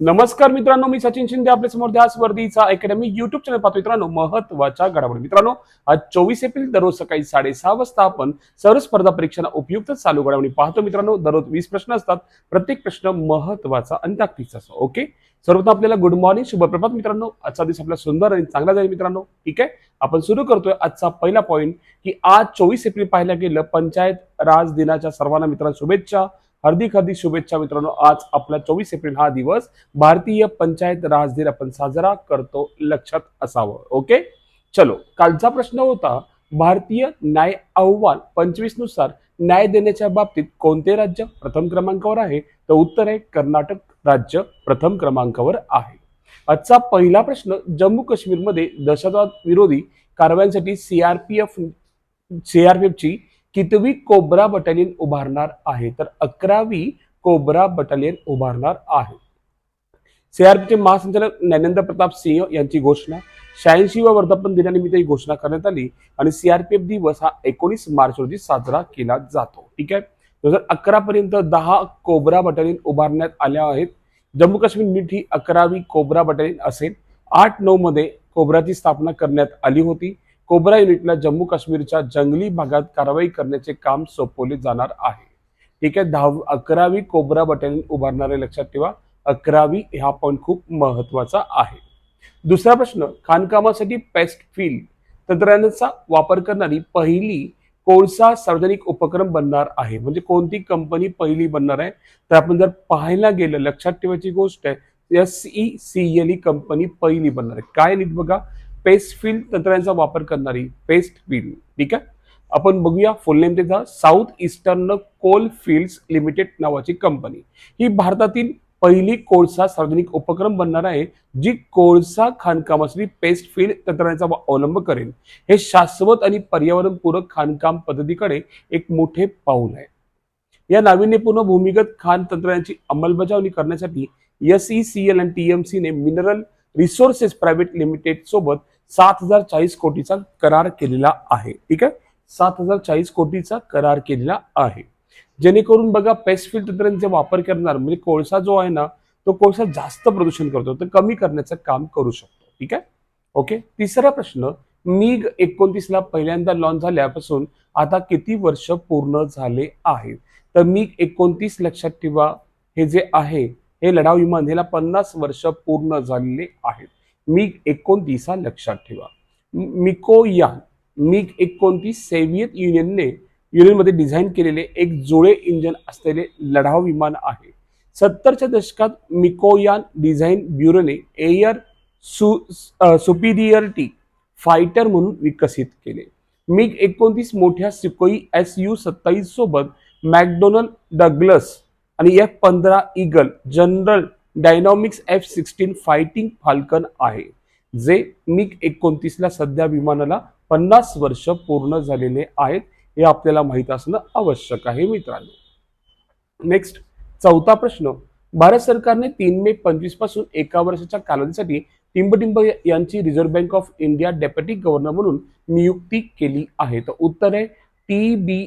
नमस्कार मित्रांनो मी सचिन शिंदे आपल्यासमोर ध्यास वर्दीचा अकॅडमी युट्यूब चॅनल पाहतो मित्रांनो महत्त्वाच्या घडामोडी. मित्रांनो आज चोवीस एप्रिल दररोज सकाळी साडेसहा वाजता आपण सर्व स्पर्धा परीक्षांना उपयुक्त चालू घडामोडी पाहतो. मित्रांनो दररोज वीस प्रश्न असतात. प्रत्येक प्रश्न महत्त्वाचा आणि ताकदीचा असतो. ओके? सर्वप्रथम आपल्याला गुड मॉर्निंग शुभप्रभात मित्रांनो. आजचा दिवस आपला सुंदर आणि चांगला जाईल मित्रांनो. ठीक आहे? आपण सुरू करतोय आजचा पहिला पॉईंट की आज चोवीस एप्रिल पाहायला गेलं पंचायत राज दिनाच्या सर्वांना मित्रांनो शुभेच्छा. हार्दिक हार्दिक शुभेच्छा मित्रांनो. आज आपला चोवीस एप्रिल हा दिवस भारतीय पंचायत राज दिन आपण साजरा करतो लक्षात असावं. ओके? चलो कालचा प्रश्न होता भारतीय न्याय अहवाल पंचवीसनुसार न्याय देण्याच्या बाबतीत कोणते राज्य प्रथम क्रमांकावर आहे? तर उत्तर आहे कर्नाटक राज्य प्रथम क्रमांकावर आहे. आजचा पहिला प्रश्न जम्मू काश्मीरमध्ये दहशतवाद विरोधी कारवायांसाठी सीआरपीएफ सीआरपीएफची कितवी कोब्रा बटालियन उभारणार आहे? तर अकरावी कोब्रा बटालियन उभारणार आहे. सीआरपीचे महासंचालक ज्ञानेंद्र प्रताप सिंह यांची घोषणा. शहाऐंशी व वर्धापन दिनानिमित्त ही घोषणा करण्यात आली आणि सीआरपीएफ दिवस हा एकोणीस मार्च रोजी साजरा केला जातो. ठीक आहे? दोन हजार अकरा पर्यंत दहा कोब्रा बटालियन उभारण्यात आल्या आहेत. जम्मू काश्मीर नीट ही अकरावी कोब्रा बटालियन असेल. आठ नऊ मध्ये कोब्राची स्थापना करण्यात आली होती. कोब्रा युनिटला जम्मू काश्मीरच्या जंगली भागात कारवाई करण्याचे काम सोपवले जाणार आहे. ठीक आहे दहा अकरावी कोब्रा बटालियन उभारणारे लक्षात ठेवा. अकरावी हा पॉईंट खूप महत्त्वाचा आहे. दुसरा प्रश्न खाणकामासाठी पेस्ट फील तंत्रज्ञानाचा वापर करणारी पहिली कोळसा सार्वजनिक उपक्रम बनणार आहे. म्हणजे कोणती कंपनी पहिली बनणार आहे? तर आपण जर पाहायला गेलं लक्षात ठेवायची गोष्ट आहे एस ई सी एल ही कंपनी पहिली बनणार आहे. काय नीट बघा. पेस्ट फील्ड तंत्रांचा वापर करणारी पेस्ट फील्ड ठीक आहे? आपण बघूया फुल नेम त्याचा South Eastern Coalfields Limited नावाची कंपनी ही भारतातील पहिली कोळसा सार्वजनिक उपक्रम बनणार आहे जी कोळसा खाणकामासाठी पेस्ट फील्ड तंत्रज्ञानाचा अवलंब करेल. हे शाश्वत आणि पर्यावरणपूरक खाणकाम पद्धतीकडे एक मोठे पाऊल आहे. या नाविन्यपूर्ण भूमिगत खाण तंत्रज्ञानाची अंमलबजावणी करण्यासाठी एस ई सी एल आणि टीएमसीने मिनरल रिसोर्सेस प्रायव्हेट लिमिटेड सोबत सात हजार चाळीस कोटीचा करार केलेला आहे. ठीक आहे? सात हजार चाळीस कोटीचा करार केलेला आहे. जेणेकरून बघा पेस्टफिल तंत्रज्ञानाचा वापर करणार म्हणजे कोळसा जो आहे ना तो कोळसा जास्त प्रदूषण करतो तर कमी करण्याचं काम करू शकतो. ठीक आहे? ओके? तिसरा प्रश्न मीग एकोणतीस ला पहिल्यांदा लॉन्च झाल्यापासून आता किती वर्ष पूर्ण झाले आहे तर मीग एकोणतीस लक्षात ठेवा हे जे आहे हे लढाऊ विमान ह्याला पन्नास वर्ष पूर्ण झालेले आहेत. मिग एकोणतीस हा लक्षात ठेवा. मिकोयान मिग एकोणतीस सोव्हिएत युनियनने युनियनमध्ये डिझाईन केलेले एक जुळे इंजन असलेले लढाऊ विमान आहे. सत्तरच्या दशकात मिकोयान डिझाईन ब्युरोने एअर सु सुपिरियरिटी फायटर म्हणून विकसित केले. मिग एकोणतीस मोठ्या सिकोई एस यू सत्तावीस सोबत मॅकडोनल्ड डग्लस आणि एफ पंधरा Eagle General Dynamics F sixteen Fighting Falcon आहे जे मिग एकोणतीसला सध्या विमानाला पन्नास वर्ष पूर्ण झालेले आहेत हे आपल्याला माहीत असणं आवश्यक आहे मित्रांनो. नेक्स्ट चौथा प्रश्न. भारत सरकारने तीन मे पंचवीसपासून एका वर्षाच्या कालावधीसाठी टिंबटिंब यांची Reserve Bank of India deputy governor म्हणून नियुक्ती केली आहे. तर उत्तर आहे T B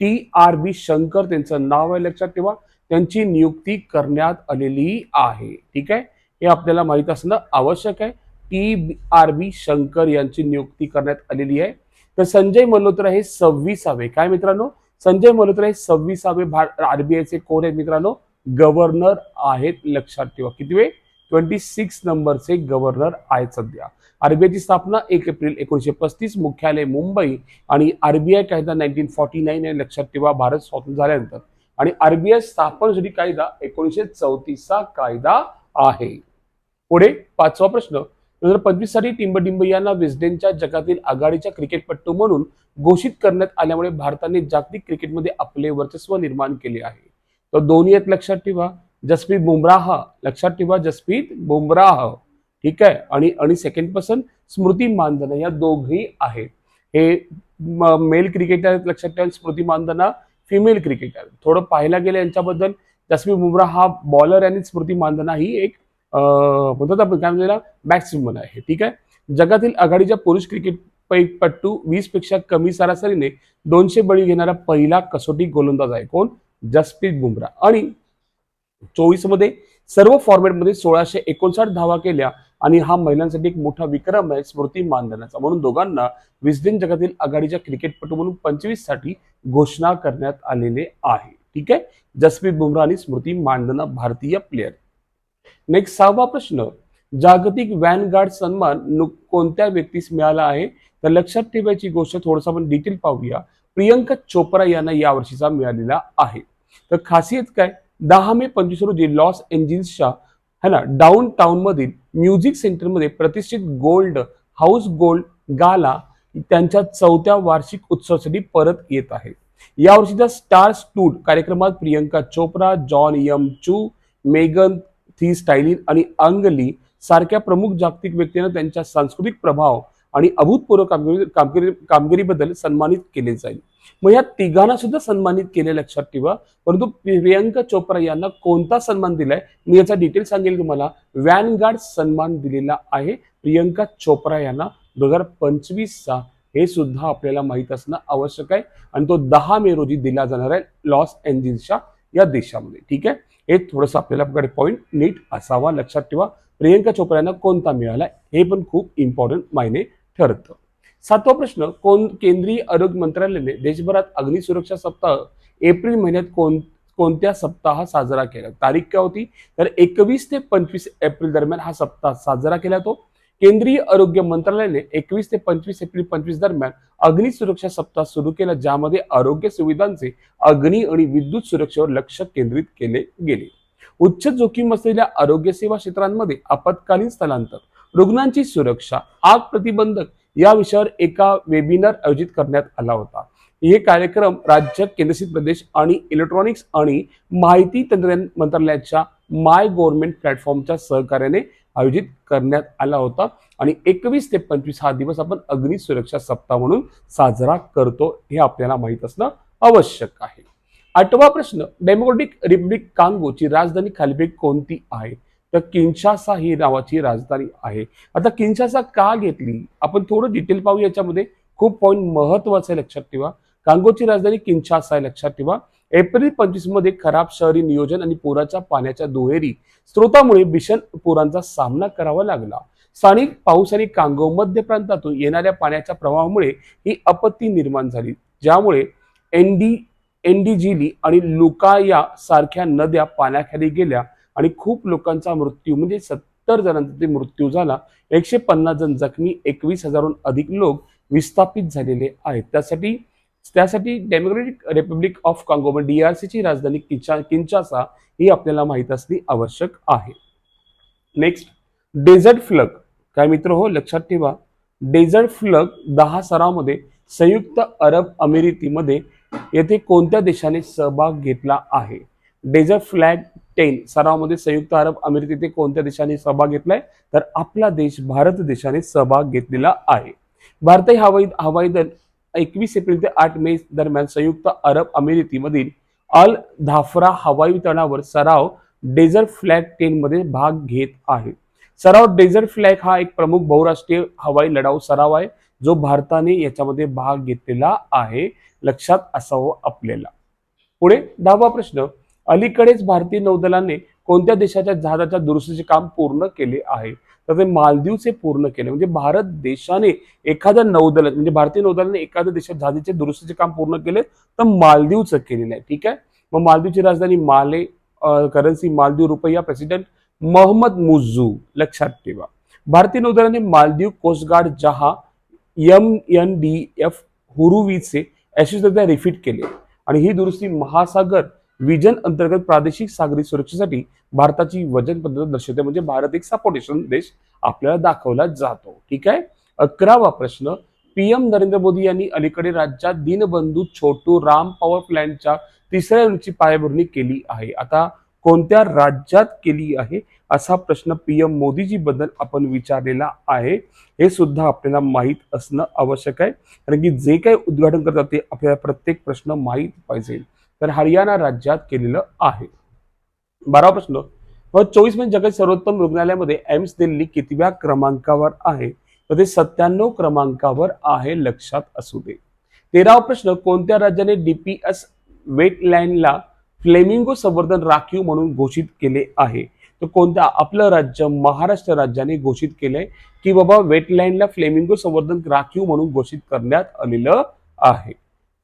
T R B Shankar त्यांचं नाव आहे लक्षात ठेवा. त्यांची नियुक्ती करण्यात आलेली आहे. ठीक आहे? हे आपल्याला माहीत असणं आवश्यक आहे. टी आर बी शंकर यांची नियुक्ती करण्यात आलेली आहे. तर संजय मल्होत्रा हे सव्वीसावे. काय मित्रांनो? संजय मल्होत्रा हे सव्वीसावे आरबीआयचे कोण आहेत मित्रांनो? गव्हर्नर आहेत लक्षात ठेवा. किती वे ट्वेंटी सिक्स नंबरचे गव्हर्नर आहेत सध्या. आरबीआयची स्थापना एक एप्रिल एकोणीशे पस्तीस मुख्यालय मुंबई आणि आरबीआय कायदा नाईन्टीन फॉर्टी नाईन हे लक्षात ठेवा भारत स्वातंत्र्य झाल्यानंतर. आणि आरबीआय स्थापनेसाठी कायदा एकोणीसशे चौतीसचा कायदा आहे. पुढे पाचवा प्रश्न. दोन हजार पंचवीससाठी टिंबटिंब यांना विस्डेनच्या जगातील आघाडीच्या क्रिकेटपट्टू म्हणून घोषित करण्यात आल्यामुळे भारताने जागतिक क्रिकेटमध्ये आपले वर्चस्व निर्माण केले आहे. तर दोन्ही आहेत लक्षात ठेवा. जसप्रीत बुमराह लक्षात ठेवा जसप्रीत बुमराह. ठीक आहे? आणि आणि सेकंड पर्सन स्मृती मानधना या दोघही आहेत. हे मेल क्रिकेटर लक्षात ठेवा स्मृती मानधना फिमेल क्रिकेटर थोडं पाहायला गेलं यांच्याबद्दल जसमी बुमरा हा बॉलर आणि स्मृती मानधना ही एक म्हणतात आपण काय म्हणलेला? बॅट्समन आहे ठीक आहे? जगातील आघाडीच्या पुरुष क्रिकेट पैपट्टू वीसपेक्षा कमी सरासरीने दोनशे बळी घेणारा पहिला कसोटी गोलंदाज आहे. कोण? जसप्रीत बुमराह. आणि चोवीसमध्ये सर्व फॉर्मॅटमध्ये सोळाशे एकोणसाठ धावा केल्या आणि हा महिलांसाठी एक मोठा विक्रम आहे स्मृती मानधनाचा. म्हणून दोघांना विस्डेन जगातील आघाडीच्या क्रिकेटपटू म्हणून पंचवीससाठी घोषणा करण्यात आलेले आहे. ठीक आहे? जसप्रीत बुमराह आणि स्मृती मानधना भारतीय प्लेयर नेक्स्ट सहावा प्रश्न. जागतिक वॅनगार्ड सन्मान नु- कोणत्या व्यक्तीस मिळाला आहे? तर लक्षात ठेवायची गोष्ट थोडस आपण डिटेल पाहूया. प्रियंका चोप्रा यांना या वर्षीचा मिळालेला आहे. तर खासियत काय? दहा मे पंचवीस रोजी लॉस एंजिल्सच्या है ना डाऊन टाऊनमधील म्युझिक सेंटरमध्ये प्रतिष्ठित गोल्ड हाऊस गोल्ड गाला त्यांच्या चौथ्या वार्षिक उत्सवासाठी परत येत आहे. यावर्षीच्या स्टार स्टूड कार्यक्रमात Priyanka Chopra Jon M Chu Megan Thee Stallion आणि अंगली सारख्या प्रमुख जागतिक व्यक्तींना त्यांच्या सांस्कृतिक प्रभाव आणि अभूतपूर्व कामगिरी कामगिरी कामगिरीबद्दल सन्मानित केले जाईल. मग या तिघांना सुद्धा सन्मानित केले लक्षात ठेवा. परंतु प्रियंका चोप्रा यांना कोणता सन्मान दिलाय? मी याचा डिटेल सांगेल तुम्हाला. वॅनगार्ड सन्मान दिलेला आहे प्रियंका चोप्रा यांना दोन हजार पंचवीसचा. हे सुद्धा आपल्याला माहीत असणं आवश्यक आहे. आणि तो दहा मे रोजी दिला जाणार आहे लॉस एंजिल्सच्या या देशामध्ये. ठीक आहे? हे थोडंसं आपल्याला पॉईंट नीट असावा लक्षात ठेवा. प्रियंका चोप्रा यांना कोणता मिळाला हे पण खूप इम्पॉर्टंट मायने ठरतं. सातवा प्रश्न कोण केंद्रीय आरोग्य मंत्रालयाने देशभरात अग्निसुरक्षा सप्ताह एप्रिल महिन्यात कोण कोणत्या सप्ताह साजरा केला? तारीख काय होती? तर एकवीस ते पंचवीस एप्रिल दरम्यान हा सप्ताह साजरा केला तो केंद्रीय आरोग्य मंत्रालयाने एकवीस ते पंचवीस एप्रिल पंचवीस दरम्यान अग्नि सुरक्षा सप्ताह सुरू केला ज्यामध्ये आरोग्य सुविधांचे अग्नी आणि विद्युत सुरक्षेवर लक्ष केंद्रित केले गेले. उच्च जोखीम असलेल्या आरोग्य सेवा क्षेत्रांमध्ये आपत्कालीन स्थलांतर रुग्णांची सुरक्षा आग प्रतिबंधक या विषयावर एका वेबिनार आयोजित करण्यात आला होता. हे कार्यक्रम राज्य केंद्रशासित प्रदेश आणि इलेक्ट्रॉनिक्स आणि माहिती तंत्रज्ञान मंत्रालयाच्या माय गव्हर्नमेंट प्लॅटफॉर्मच्या सहकार्याने आयोजित करण्यात आला होता. आणि एकवीस ते पंचवीस हा दिवस आपण अग्नि सुरक्षा सप्ताह म्हणून साजरा करतो हे आपल्याला माहीत असणं आवश्यक आहे. आठवा प्रश्न डेमोक्रेटिक रिपब्लिक कांगोची राजधानी खालीपैकी कोणती आहे? तर किंशासा ही नावाची राजधानी आहे. आता किंशासा का घेतली? आपण थोडं डिटेल पाहू याच्यामध्ये. खूप पॉईंट महत्वाचं आहे लक्षात ठेवा. कांगोची राजधानी किंशासा आहे लक्षात ठेवा. एप्रिल पंचवीसमध्ये खराब शहरी नियोजन आणि पुराच्या पाण्याच्या दुहेरी स्रोतामुळे भीषण पुरांचा सामना करावा लागला. स्थानिक पाऊस आणि कांगो मध्य प्रांतातून येणाऱ्या पाण्याच्या प्रवाहामुळे ही आपत्ती निर्माण झाली. ज्यामुळे एनडी एनडीजिली आणि लुकाया सारख्या नद्या पाण्याखाली गेल्या. आणि खूप लोकांचा मृत्यू म्हणजे सत्तर जणांचा ते मृत्यू झाला. एकशे पन्नास जण जखमी एकवीस हजारहून अधिक लोक विस्थापित झालेले आहेत. त्यासाठी त्यासाठी डेमोक्रेटिक रिपब्लिक ऑफ काँगो म्हणजे DRC ची राजधानी किचा किंचासा ही आपल्याला माहीत असणे आवश्यक आहे. नेक्स्ट डेझर्ट फ्लग काय मित्र हो लक्षात ठेवा. डेझर्ट फ्लग दहा सरामध्ये संयुक्त अरब अमेरिकेमध्ये येथे कोणत्या देशाने सहभाग घेतला आहे? डेझर्ट फ्लॅग टेन सरावमध्ये संयुक्त अरब अमिरात कोणत्या देशाने सहभाग घेतलाय? तर आपला देश भारत देशाने सहभाग घेतलेला आहे. भारतीय हवाई हवाई दल एकवीस एप्रिल ते आठ मे दरम्यान संयुक्त अरब अमिरातीमधील अल धाफरा हवाई तळावर सराव डेझर्ट फ्लॅग टेन मध्ये भाग घेत आहे. सराव डेझर्ट फ्लॅग हा एक प्रमुख बहुराष्ट्रीय हवाई लढाऊ सराव आहे जो भारताने याच्यामध्ये भाग घेतलेला आहे. लक्षात असावं आपल्याला. पुढे दहावा प्रश्न. अलीकडेच भारतीय नौदलाने कोणत्या देशाच्या जहाजाच्या दुरुस्तीचे काम पूर्ण केले आहे? तर ते मालदीवचे पूर्ण केले. म्हणजे भारत देशाने एखाद्या नौदल म्हणजे भारतीय नौदलाने एखाद्या देशात जहाजाचे दुरुस्तीचे काम पूर्ण केले तर मालदीवचं केलेलं आहे. ठीक आहे? मग मालदीवची राजधानी माले करन्सी मालदीव रुपया प्रेसिडेंट मोहम्मद मुझू लक्षात ठेवा. भारतीय नौदलाने मालदीव कोस्टगार्ड जहा एम एन डी एफ हुरुवीचे ऍशोसिएशनला रिफिट केले. आणि ही दुरुस्ती महासागर विजन अंतर्गत प्रादेशिक सागरी सुरक्षेसाठी भारताची वजन पद्धत दर्शवते. म्हणजे भारत एक सपोर्टेशन देश आपल्याला दाखवला जातो. ठीक आहे? अकरावा प्रश्न. पीएम नरेंद्र मोदी यांनी अलीकडे राज्यात दीनबंधू छोटू राम पॉवर प्लॅन्टच्या तिसऱ्या युनिटची पायाभरणी केली आहे. आता कोणत्या राज्यात केली आहे? असा प्रश्न पीएम मोदीजी बद्दल आपण विचारलेला आहे. हे सुद्धा आपल्याला माहीत असणं आवश्यक आहे. कारण की जे काही उद्घाटन करतात ते आपल्याला प्रत्येक प्रश्न माहीत पाहिजे. तर हरियाणा राज्यात केलेलं आहे. बारा प्रश्न व चोवीस म्हणजे जगात सर्वोत्तम रुग्णालयामध्ये एम्स दिल्ली कितव्या क्रमांकावर आहे? तर ते सत्त्याण्णव क्रमांकावर आहे लक्षात असू दे. तेरावा प्रश्न कोणत्या राज्याने डीपीएस वेटलँडला फ्लेमिंगो संवर्धन राखीव म्हणून घोषित केले आहे? तर कोणत्या आपलं राज्य महाराष्ट्र राज्याने घोषित केलंय? की बाबा वेटलँडला फ्लेमिंगो संवर्धन राखीव म्हणून घोषित करण्यात आलेलं आहे.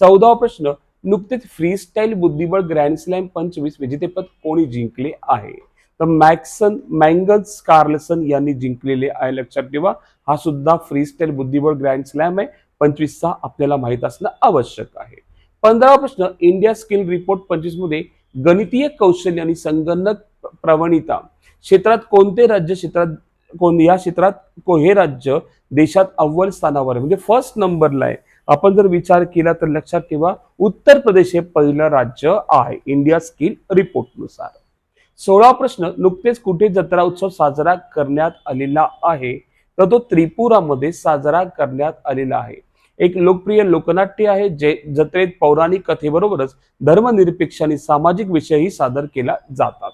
चौदावा प्रश्न नुकतेच फ्रीस्टाईल बुद्धिबळ ग्रँड स्लॅम पंचवीस विजेतेपद कोणी जिंकले आहे? तर मॅक्सन मँगल्स कार्लसन यांनी जिंकलेले आहे लक्षात ठेवा. हा सुद्धा फ्रीस्टाईल बुद्धिबळ ग्रँड स्लॅम आहे. पंचवीसचा आपल्याला माहीत असणं आवश्यक आहे. पंधरावा प्रश्न इंडिया स्किल रिपोर्ट पंचवीसमध्ये गणितीय कौशल्य आणि संगणक प्रवणिता क्षेत्रात कोणते राज्य क्षेत्रात कोण या क्षेत्रात को- हे राज्य देशात अव्वल स्थानावर आहे. म्हणजे फर्स्ट नंबरला आहे. आपण जर विचार केला तर लक्षात ठेवा उत्तर प्रदेश हे पहिलं राज्य आहे इंडिया स्किल रिपोर्टनुसार. सोळा प्रश्न नुकतेच कुठे जत्रा उत्सव साजरा करण्यात आलेला आहे? तर तो त्रिपुरामध्ये साजरा करण्यात आलेला आहे. एक लोकप्रिय लोकनाट्य आहे जे जत्रेत पौराणिक कथेबरोबरच धर्मनिरपेक्ष आणि सामाजिक विषयही सादर केला जातात.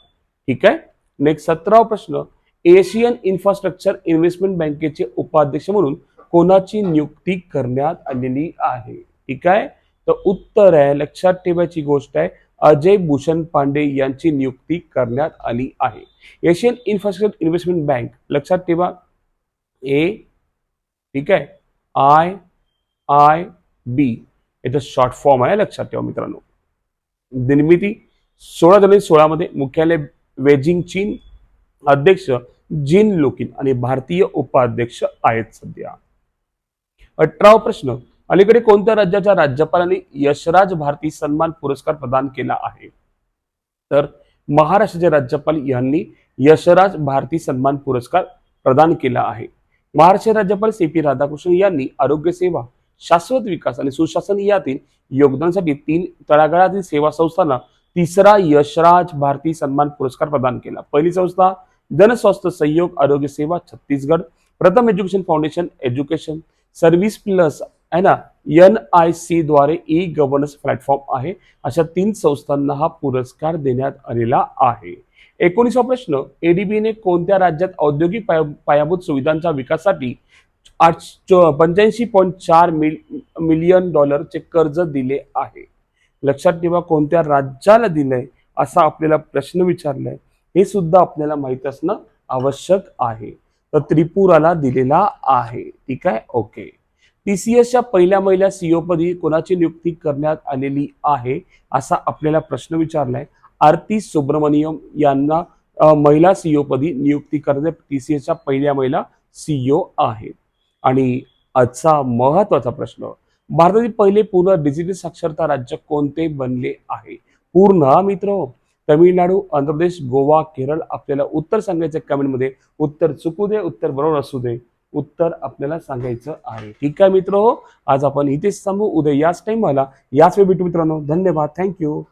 ठीक आहे? नेक्स्ट सतरावा प्रश्न एशियन इन्फ्रास्ट्रक्चर इन्व्हेस्टमेंट बँकेचे उपाध्यक्ष म्हणून कोणाची नियुक्ती करण्यात आलेली आहे? ठीक आहे? तर उत्तर आहे लक्षात ठेवायची गोष्ट आहे अजय भूषण पांडे यांची नियुक्ती करण्यात आली आहे. एशियन इन्फ्रास्ट्रक्चर इन्व्हेस्टमेंट बँक लक्षात ठेवा. ए ठीक आहे. I I B. याचा शॉर्ट फॉर्म आहे लक्षात ठेवा मित्रांनो. निर्मिती सोळा दोन सोळामध्ये मुख्यालय बेजिंग चीन अध्यक्ष जिन लोकिन आणि भारतीय उपाध्यक्ष आहेत सध्या. अठरावा प्रश्न. अलीकडे कोणत्या राज्याच्या राज्यपालांनी यशराज भारती सन्मान पुरस्कार प्रदान केला आहे? तर महाराष्ट्राचे राज्यपाल यांनी यशराज भारती सन्मान पुरस्कार प्रदान केला आहे. महाराष्ट्र राज्यपाल सी पी राधाकृष्णन यांनी आरोग्य सेवा शाश्वत विकास आणि सुशासन यातील योगदानासाठी तीन तळागाळातील सेवा संस्थांना तिसरा यशराज भारती सन्मान पुरस्कार प्रदान केला. पहिली संस्था जनस्वास्थ्य सहयोग आरोग्य सेवा Chhattisgarh. Pratham Education Foundation education. Service plus आहे ना? एन आय सी द्वारे ई गव्हर्नन्स प्लॅटफॉर्म आहे. अशा तीन संस्थांना हा पुरस्कार देण्यात आलेला आहे. एकोणीसवा प्रश्न एडीबीने कोणत्या राज्यात औद्योगिक पाया- पायाभूत सुविधांच्या विकासासाठी आठ पंच्याऐंशी पॉईंट चार मिल मिलियन डॉलरचे कर्ज दिले आहे? लक्षात ठेवा कोणत्या राज्याला दिलंय असा आपल्याला प्रश्न विचारलाय. हे सुद्धा आपल्याला माहीत असणं आवश्यक आहे. तर त्रिपुराला दिलेला आहे. ठीक आहे? ओके टीसीएसच्या पहिल्या महिला सीओ पदी कोणाची नियुक्ती करण्यात आलेली आहे असा आपल्याला प्रश्न विचारलाय. आरती सुब्रमण्यम यांना महिला सीओ पदी नियुक्ती करणे टीसीएसच्या पहिल्या महिला सीईओ आहेत. आणि आजचा महत्त्वाचा प्रश्न भारतातील पहिले पूर्ण डिजिटल साक्षरता राज्य कोणते बनले आहे? पूर्ण मित्र तमिळनाडू आंध्र प्रदेश गोवा केरळ आपल्याला उत्तर सांगायचं कमेंटमध्ये उत्तर चुकू दे उत्तर बरोबर असू दे. उत्तर आपल्याला सांगायचं आहे. ठीक आहे मित्र हो? आज आपण इथेच थांबू. उद्या याच टाइम मला याच वेळ भेटू मित्रांनो. धन्यवाद. थँक्यू